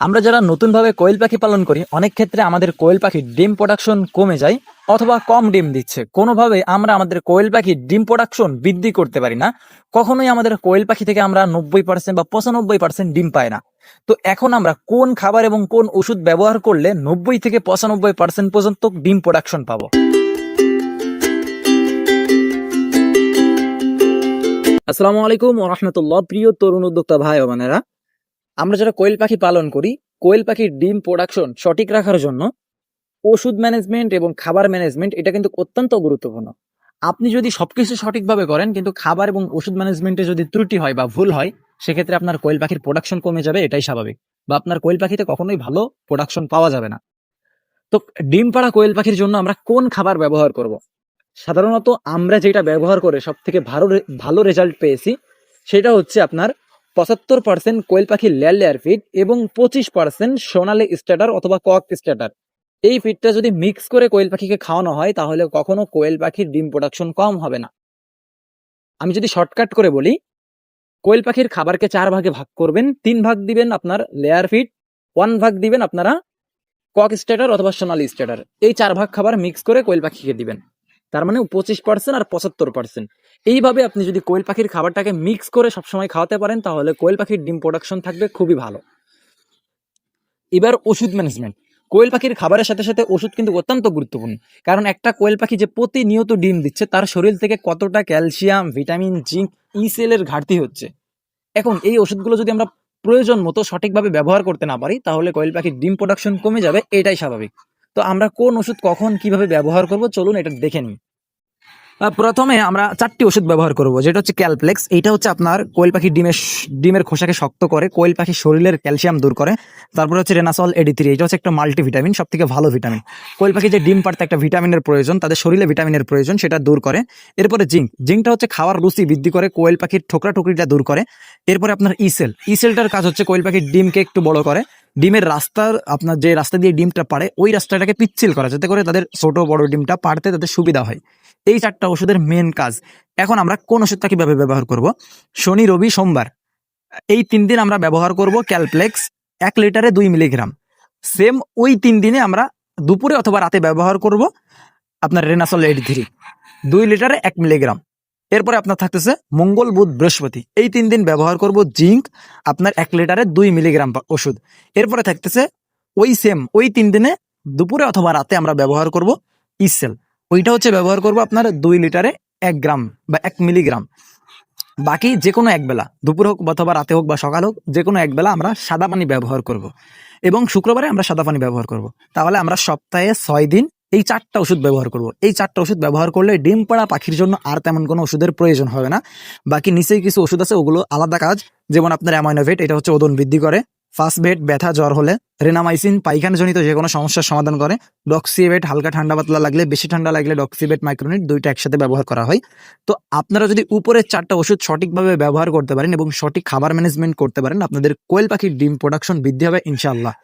আমরা যারা নতুনভাবে কোয়েল পাখি পালন করি, অনেক ক্ষেত্রে আমাদের কোয়েল পাখির ডিম প্রোডাকশন কমে যায় অথবা কম ডিম দিচ্ছে। কোনোভাবে আমরা আমাদের কোয়েল পাখির ডিম প্রোডাকশন বৃদ্ধি করতে পারি না, কখনোই আমাদের কোয়েল পাখি থেকে আমরা নব্বই পার্সেন্ট বা পঁচানব্বই পার্সেন্ট ডিম পাই না। তো এখন আমরা কোন খাবার এবং কোন ওষুধ ব্যবহার করলে নব্বই থেকে পঁচানব্বই পার্সেন্ট পর্যন্ত ডিম প্রোডাকশন পাবো? আসসালামু আলাইকুম রহমতুল্লাহ। প্রিয় তরুণ উদ্যোক্তা ভাই বোনেরা আমরা যারা কোয়েল পাখি পালন করি, কোয়েল পাখির ডিম প্রোডাকশন সঠিক রাখার জন্য ওষুধ ম্যানেজমেন্ট এবং খাবার ম্যানেজমেন্ট এটা কিন্তু অত্যন্ত গুরুত্বপূর্ণ। আপনি যদি সবকিছু সঠিকভাবে করেন, কিন্তু খাবার এবং ওষুধ ম্যানেজমেন্টে যদি ত্রুটি হয় বা ভুল হয়, সেক্ষেত্রে আপনার কোয়েল পাখির প্রোডাকশন কমে যাবে, এটাই স্বাভাবিক। বা আপনার কোয়েল পাখিতে কখনোই ভালো প্রোডাকশন পাওয়া যাবে না। তো ডিম পাড়া কোয়েল পাখির জন্য আমরা কোন খাবার ব্যবহার করব? সাধারণত আমরা যেটা ব্যবহার করে সব থেকে ভালো ভালো রেজাল্ট পেয়েছি, সেটা হচ্ছে আপনার পঁচাত্তর পার্সেন্ট কোয়েল পাখির লেয়ার লেয়ার ফিড এবং পঁচিশ পার্সেন্ট সোনালি স্ট্যাটার অথবা কক স্ট্যাটার এই ফিডটা যদি মিক্স করে কোয়েল পাখিকে খাওয়ানো হয়, তাহলে কখনো কোয়েল পাখির ডিম প্রোডাকশন কম হবে না। আমি যদি শর্টকাট করে বলি, কোয়েল পাখির খাবারকে চার ভাগে ভাগ করবেন। তিন ভাগ দিবেন আপনার লেয়ার ফিড ওয়ান ভাগ দিবেন আপনারা কক স্ট্যাটার অথবা সোনালি স্ট্যাটার এই চার ভাগ খাবার মিক্স করে কোয়েল পাখিকে দিবেন। তার মানে পঁচিশ পার্সেন্ট আর পঁচাত্তর পার্সেন্ট এইভাবে আপনি যদি কোয়েল পাখির খাবারটাকে মিক্স করে সবসময় খাওয়াতে পারেন, তাহলে কোয়েল পাখির ডিম প্রোডাকশন থাকবে খুবই ভালো। এবার ওষুধ ম্যানেজমেন্ট কোয়েল পাখির খাবারের সাথে সাথে ওষুধ কিন্তু অত্যন্ত গুরুত্বপূর্ণ। কারণ একটা কোয়েল পাখি যে প্রতিনিয়ত ডিম দিচ্ছে, তার শরীর থেকে কতটা ক্যালসিয়াম, ভিটামিন, জিঙ্ক ইসেলের ঘাটতি হচ্ছে। এখন এই ওষুধগুলো যদি আমরা প্রয়োজন মতো সঠিকভাবে ব্যবহার করতে না পারি, তাহলে কোয়েল পাখির ডিম প্রোডাকশন কমে যাবে, এটাই স্বাভাবিক। তো আমরা কোন ওষুধ কখন কীভাবে ব্যবহার করব? চলুন এটা দেখে নিই। প্রথমে আমরা চারটি ওষুধ ব্যবহার করব, যেটা হচ্ছে ক্যালপ্লেক্স। এটা হচ্ছে আপনার কোয়েল পাখির ডিমের ডিমের খোসাকে শক্ত করে, কোয়েল পাখির শরীরের ক্যালসিয়াম দূর করে। তারপরে হচ্ছে রেনাসল এডি থ্রি এটা হচ্ছে একটা মাল্টিভিটামিন সব থেকে ভালো ভিটামিন। কোয়েল পাখি যে ডিম পাড়তে একটা ভিটামিনের প্রয়োজন, তাদের শরীরে ভিটামিনের প্রয়োজন, সেটা দূর করে। এরপরে জিঙ্ক, জিঙ্কটা হচ্ছে খাওয়ার রুচি বৃদ্ধি করে, কোয়েল পাখির ঠোকরা টুকরিটা দূর করে। এরপরে আপনার ইসেল ইসেলটার কাজ হচ্ছে কোয়েল পাখির ডিমকে একটু বড় করে। ডিমের রাস্তার, আপনার যে রাস্তা দিয়ে ডিমটা পাড়ে, ওই রাস্তাটাকে পিচ্ছিল করা, যাতে করে তাদের ছোট বড় ডিমটা পাড়তে তাদের সুবিধা হয়। এই চারটা ওষুধের মেন কাজ। এখন আমরা কোন ওষুধটা কীভাবে ব্যবহার করব? শনি, রবি, সোমবার। এই তিন দিন আমরা ব্যবহার করব ক্যালপ্লেক্স এক লিটারে দুই মিলিগ্রাম। সেম ওই তিন দিনে আমরা দুপুরে অথবা রাতে ব্যবহার করব আপনার রেনাসল এইট থ্রি দুই লিটারে এক মিলিগ্রাম। এরপরে আপনার থাকতেছে মঙ্গল বুধ বৃহস্পতি। এই তিন দিন ব্যবহার করব জিঙ্ক, আপনার এক লিটারে দুই মিলিগ্রাম ওষুধ। এরপরে থাকতেছে ওই সেম, ওই তিন দিনে দুপুরে অথবা রাতে আমরা ব্যবহার করব ইসেল। ওইটা হচ্ছে ব্যবহার করব আপনার দুই লিটারে এক গ্রাম বা এক মিলিগ্রাম। বাকি যে কোনো এক বেলা, দুপুর হোক অথবা রাতে হোক বা সকাল হোক যে কোনো এক বেলা আমরা সাদা পানি ব্যবহার করব। এবং শুক্রবারে আমরা সাদা পানি ব্যবহার করব। তাহলে আমরা সপ্তাহে ছয় দিন এই চারটা ওষুধ ব্যবহার করব। এই চারটা ওষুধ ব্যবহার করলে ডিম পাড়া পাখির জন্য আর তেমন কোনো ওষুধের প্রয়োজন হবে না। বাকি নিচেই কিছু ওষুধ আছে, ওগুলো আলাদা কাজ। যেমন আপনার অ্যামাইনোভেট এটা হচ্ছে ওজন বৃদ্ধি করে। ফার্স্ট বেড ব্যথা, জ্বর হলে রেনামাইসিন পায়খানাজনিত যে কোনো সমস্যার সমাধান করে। ডক্সিবেট হালকা ঠান্ডা পাতলা লাগলে, বেশি ঠান্ডা লাগলে ডক্সিবেট মাইক্রোনিট দুইটা একসাথে ব্যবহার করা হয়। তো আপনারা যদি উপরের চারটা ওষুধ সঠিকভাবে ব্যবহার করতে পারেন এবং সঠিক খাবার ম্যানেজমেন্ট করতে পারেন, আপনাদের কোয়েল পাখির ডিম প্রোডাকশন বৃদ্ধি হবে, ইনশাআল্লাহ।